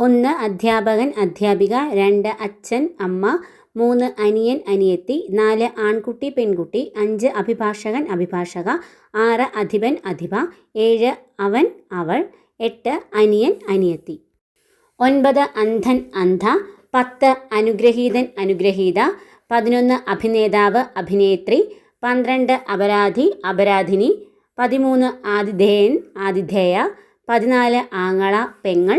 ഒന്ന് അധ്യാപകൻ അധ്യാപിക രണ്ട് അച്ഛൻ അമ്മ മൂന്ന് അനിയൻ അനിയത്തി നാല് ആൺകുട്ടി പെൺകുട്ടി അഞ്ച് അഭിഭാഷകൻ അഭിഭാഷക ആറ് അധിപൻ അധിപ ഏഴ് അവൻ അവൾ എട്ട് അനിയൻ അനിയത്തി. ഒൻപത് അന്ധൻ അന്ധ പത്ത് അനുഗ്രഹീതൻ അനുഗ്രഹീത പതിനൊന്ന് അഭിനേതാവ് അഭിനേത്രി പന്ത്രണ്ട് അപരാധി അപരാധിനി പതിമൂന്ന് ആതിഥേയൻ ആതിഥേയ പതിനാല് ആങ്ങള പെങ്ങൾ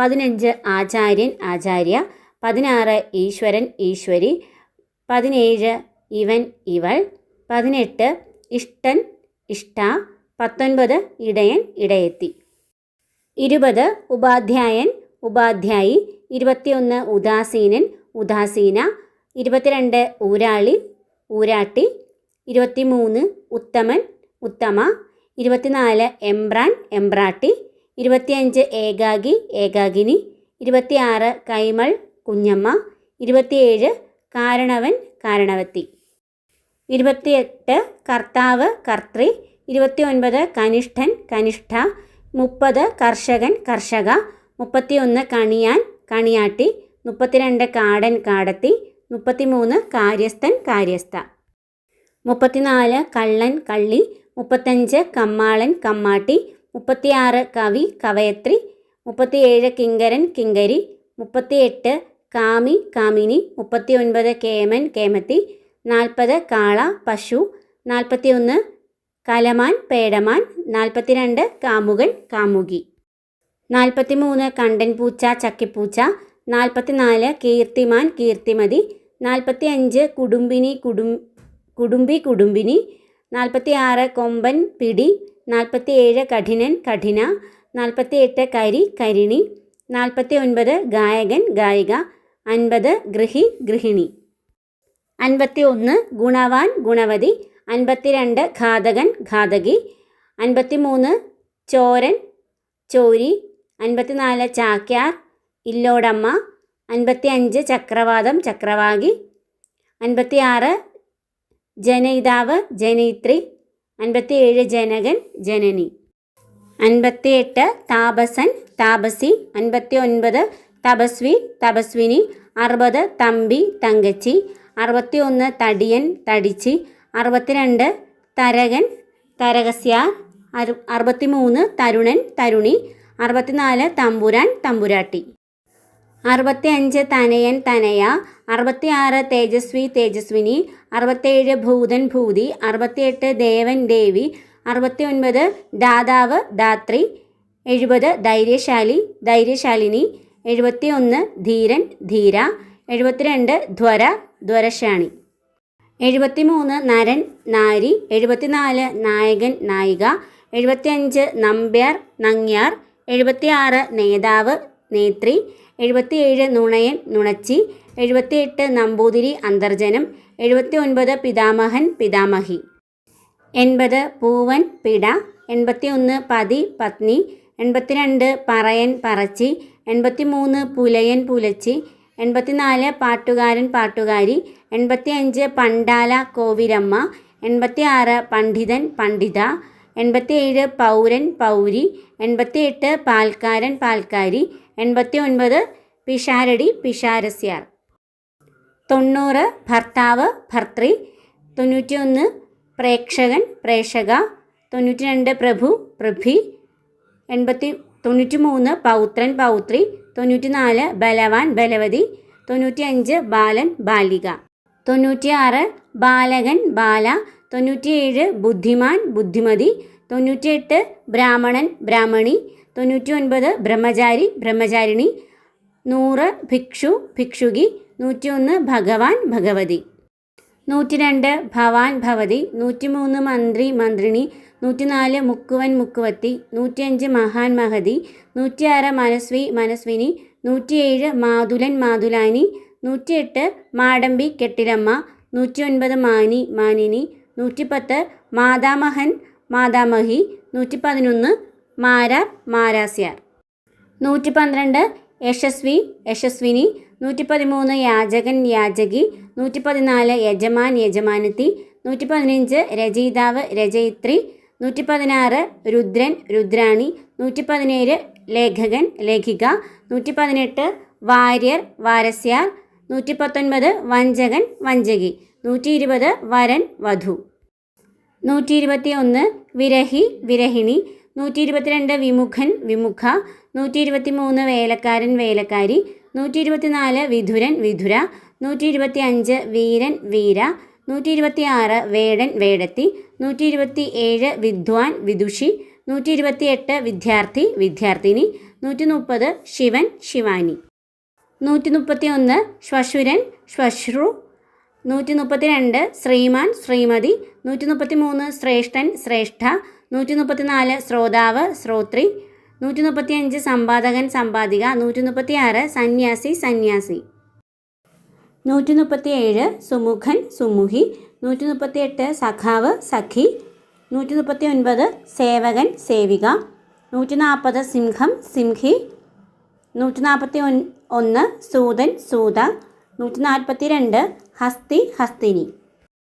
പതിനഞ്ച് ആചാര്യൻ ആചാര്യ. പതിനാറ് ഈശ്വരൻ ഈശ്വരി. പതിനേഴ് ഇവൻ ഇവൾ. പതിനെട്ട് ഇഷ്ടൻ ഇഷ്ട. പത്തൊൻപത് ഇടയൻ ഇടയത്തി. ഇരുപത് ഉപാധ്യായൻ ഉപാധ്യായി. ഇരുപത്തിയൊന്ന് ഉദാസീനൻ ഉദാസീന. ഇരുപത്തിരണ്ട് ഊരാളി ഊരാട്ടി. ഇരുപത്തിമൂന്ന് ഉത്തമൻ ഉത്തമ. ഇരുപത്തിനാല് എംബ്രാൻ എംബ്രാട്ടി. ഇരുപത്തിയഞ്ച് ഏകാഗി ഏകാഗിനി. ഇരുപത്തിയാറ് കൈമൾ കുഞ്ഞമ്മ. ഇരുപത്തിയേഴ് കാരണവൻ കാരണവത്തി. ഇരുപത്തിയെട്ട് കർത്താവ് കർത്തൃ. ഇരുപത്തിയൊൻപത് കനിഷ്ഠൻ കനിഷ്ഠ. മുപ്പത് കർഷകൻ കർഷക. മുപ്പത്തിയൊന്ന് കണിയാൻ കണിയാട്ടി. മുപ്പത്തിരണ്ട് കാടൻ കാടത്തി. മുപ്പത്തിമൂന്ന് കാര്യസ്ഥൻ കാര്യസ്ഥ. മുപ്പത്തിനാല് കള്ളൻ കള്ളി. മുപ്പത്തഞ്ച് കമ്മാളൻ കമ്മാട്ടി. മുപ്പത്തിയാറ് കവി കവയത്രി മുപ്പത്തിയേഴ് കിങ്കരൻ കിങ്കരി മുപ്പത്തിയെട്ട് കാമി കാമിനി മുപ്പത്തിയൊൻപത് കേമൻ കേമത്തി നാൽപ്പത് കാള പശു നാൽപ്പത്തിയൊന്ന് കലമാൻ പേടമാൻ നാൽപ്പത്തിരണ്ട് കാമുകൻ കാമുകി. നാൽപ്പത്തിമൂന്ന് കണ്ടൻ പൂച്ച ചക്കിപ്പൂച്ച നാൽപ്പത്തിനാല് കീർത്തിമാൻ കീർത്തിമതി നാൽപ്പത്തി അഞ്ച് കുടുംബിനി കുടും കുടുംബി കുടുംബിനി നാൽപ്പത്തിയാറ് കൊമ്പൻ പിടി നാൽപ്പത്തിയേഴ് കഠിനൻ കഠിന. നാൽപ്പത്തിയെട്ട് കരി കരിണി. നാൽപ്പത്തി ഒൻപത് ഗായകൻ ഗായിക. അൻപത് ഗൃഹി ഗൃഹിണി. അൻപത്തി ഒന്ന് ഗുണവാൻ ഗുണവതി. അൻപത്തിരണ്ട് ഘാതകൻ ഘാതകി. അൻപത്തി മൂന്ന് ചോരൻ ചോരി. അൻപത്തിനാല് ചാക്യാർ ഇല്ലോടമ്മ. അൻപത്തി അഞ്ച് ചക്രവാദം ചക്രവാകി. അൻപത്തിയാറ് ജനയിതാവ് ജനയിത്രി. അൻപത്തിയേഴ് ജനകൻ ജനനി. അൻപത്തി എട്ട് താപസൻ താപസി. അൻപത്തി ഒൻപത് തപസ്വി തപസ്വിനി. അറുപത് തമ്പി തങ്കച്ചി. അറുപത്തി ഒന്ന് തടിയൻ തടിച്ചി. അറുപത്തിരണ്ട് തരകൻ തരകസ്യാർ. അറു അറുപത്തിമൂന്ന് തരുണൻ തരുണി. അറുപത്തിനാല് തമ്പുരാൻ തമ്പുരാട്ടി. അറുപത്തി അഞ്ച് തനയൻ തനയ അറുപത്തിയാറ് തേജസ്വി തേജസ്വിനി അറുപത്തേഴ് ഭൂതൻ ഭൂതി അറുപത്തിയെട്ട് ദേവൻ ദേവി അറുപത്തി ഒൻപത് ദാതാവ് ദാത്രി എഴുപത് ധൈര്യശാലി ധൈര്യശാലിനി എഴുപത്തി ഒന്ന് ധീരൻ ധീര എഴുപത്തിരണ്ട് ധ്വര ധ്വരശാണി. എഴുപത്തിമൂന്ന് നരൻ നാരി എഴുപത്തിനാല് നായകൻ നായിക എഴുപത്തിയഞ്ച് നമ്പ്യാർ നങ്ങ്യാർ എഴുപത്തിയാറ് നേതാവ് നേത്രി എഴുപത്തിയേഴ് നുണയൻ നുണച്ചി എഴുപത്തിയെട്ട് നമ്പൂതിരി അന്തർജനം എഴുപത്തി ഒൻപത് പിതാമഹൻ പിതാമഹി. എൺപത് പൂവൻ പിട എൺപത്തിയൊന്ന് പതി പത്നി എൺപത്തിരണ്ട് പറയൻ പറച്ചി എൺപത്തിമൂന്ന് പുലയൻ പുലച്ചി എൺപത്തിനാല് പാട്ടുകാരൻ പാട്ടുകാരി എൺപത്തിയഞ്ച് പണ്ടാല കോവിലമ്മ എൺപത്തിയാറ് പണ്ഡിതൻ പണ്ഡിത എൺപത്തിയേഴ് പൗരൻ പൗരി എൺപത്തിയെട്ട് പാൽക്കാരൻ പാൽക്കാരി എൺപത്തി ഒൻപത് പിഷാരടി പിഷാരസ്യാർ. തൊണ്ണൂറ് ഭർത്താവ് ഭർത്തൃ തൊണ്ണൂറ്റിയൊന്ന് പ്രേക്ഷകൻ പ്രേക്ഷക. തൊണ്ണൂറ്റി രണ്ട് പ്രഭു പ്രഭി. എൺപത്തി തൊണ്ണൂറ്റി മൂന്ന് പൗത്രൻ പൗത്രി. തൊണ്ണൂറ്റി നാല് ബലവാൻ ബലവതി. തൊണ്ണൂറ്റി അഞ്ച് ബാലൻ ബാലിക. തൊണ്ണൂറ്റിയാറ് ബാലകൻ ബാല. തൊണ്ണൂറ്റിയേഴ് ബുദ്ധിമാൻ ബുദ്ധിമതി. തൊണ്ണൂറ്റിയെട്ട് ബ്രാഹ്മണൻ ബ്രാഹ്മണി. തൊണ്ണൂറ്റി ഒൻപത് ബ്രഹ്മചാരി ബ്രഹ്മചാരിണി നൂറ് ഭിക്ഷു ഭിക്ഷുകി നൂറ്റിയൊന്ന് ഭഗവാൻ ഭഗവതി. നൂറ്റിരണ്ട് ഭവാൻ ഭവതി. നൂറ്റിമൂന്ന് മന്ത്രി മന്ത്രിണി. നൂറ്റിനാല് മുക്കുവൻ മുക്കുവത്തി. നൂറ്റിയഞ്ച് മഹാൻ മഹതി. നൂറ്റിയാറ് മനസ്വി മനസ്വിനി. നൂറ്റിയേഴ് മാതുലൻ മാതുലാനി. നൂറ്റിയെട്ട് മാടമ്പി കെട്ടിലമ്മ. നൂറ്റിയൊൻപത് മാനി മാനിനി. നൂറ്റിപ്പത്ത് മാതാമഹൻ മാതാമഹി. നൂറ്റി പതിനൊന്ന് മാരാർ മാരാസ്യാർ. നൂറ്റി പന്ത്രണ്ട് യശസ്വി യശസ്വിനി. നൂറ്റി പതിമൂന്ന് യാചകൻ യാചകി. നൂറ്റി പതിനാല് യജമാൻ യജമാനത്തി. നൂറ്റി പതിനഞ്ച് രചയിതാവ് രചയിത്രി. നൂറ്റി പതിനാറ് രുദ്രൻ രുദ്രാണി. നൂറ്റി പതിനേഴ് ലേഖകൻ ലേഖിക. നൂറ്റി പതിനെട്ട് വാര്യർ വാരസ്യാർ. നൂറ്റി പത്തൊൻപത് വഞ്ചകൻ വഞ്ചകി. നൂറ്റി ഇരുപത് വരൻ വധു. നൂറ്റി ഇരുപത്തി ഒന്ന് വിരഹി വിരഹിണി. നൂറ്റി ഇരുപത്തിരണ്ട് വിമുഖൻ വിമുഖ നൂറ്റി ഇരുപത്തി മൂന്ന് വേലക്കാരൻ വേലക്കാരി നൂറ്റി ഇരുപത്തിനാല് വിധുരൻ വിധുര നൂറ്റി ഇരുപത്തി അഞ്ച് വീരൻ വീര നൂറ്റി ഇരുപത്തി ആറ് വേടൻ വേടത്തി നൂറ്റി ഇരുപത്തി ഏഴ് വിദ്വാൻ വിദുഷി നൂറ്റി ഇരുപത്തി എട്ട് വിദ്യാർത്ഥി വിദ്യാർത്ഥിനി നൂറ്റി മുപ്പത് ശിവൻ ശിവാനി. നൂറ്റി മുപ്പത്തി ഒന്ന് ശ്വശുരൻ ശ്വശ്രു നൂറ്റി മുപ്പത്തി രണ്ട് ശ്രീമാൻ ശ്രീമതി നൂറ്റി മുപ്പത്തി മൂന്ന് ശ്രേഷ്ഠൻ ശ്രേഷ്ഠ നൂറ്റി മുപ്പത്തി നാല് ശ്രോതാവ് ശ്രോത്രി നൂറ്റി മുപ്പത്തി അഞ്ച് സമ്പാദകൻ സമ്പാദിക നൂറ്റി മുപ്പത്തി ആറ് സന്യാസി സന്യാസി. നൂറ്റി മുപ്പത്തി ഏഴ് സുമുഖൻ സുമുഖി നൂറ്റി മുപ്പത്തി എട്ട് സഖാവ് സഖി നൂറ്റി മുപ്പത്തി ഒൻപത് സേവകൻ സേവിക നൂറ്റി നാൽപ്പത് സിംഹം സിംഹി നൂറ്റി നാൽപ്പത്തി ഒൻ ഒന്ന് സൂതൻ സൂത നൂറ്റി നാൽപ്പത്തി രണ്ട് ഹസ്തി ഹസ്തിനി.